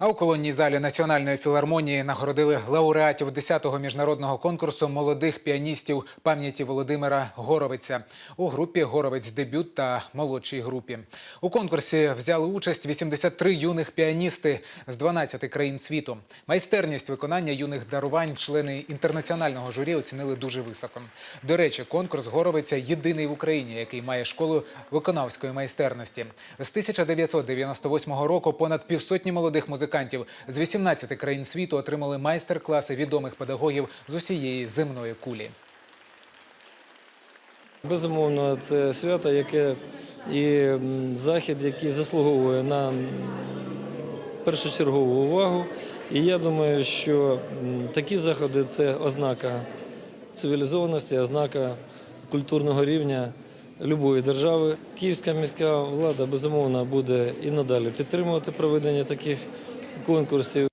А у колонній залі Національної філармонії нагородили лауреатів 10-го міжнародного конкурсу молодих піаністів пам'яті Володимира Горовиця у групі Горовець дебют та молодшій групі. У конкурсі взяли участь 83 юних піаністи з 12 країн світу. Майстерність виконання юних дарувань члени інтернаціонального журі оцінили дуже високо. До речі, конкурс Горовиця єдиний в Україні, який має школу виконавської майстерності. З 1998 року понад півсотні молодих музикантів з 18 країн світу отримали майстер-класи відомих педагогів з усієї земної кулі. Безумовно, це свято, яке і захід, який заслуговує на першочергову увагу. І я думаю, що такі заходи це ознака цивілізованості, ознака культурного рівня любої держави. Київська міська влада безумовно буде і надалі підтримувати проведення таких конкурсів.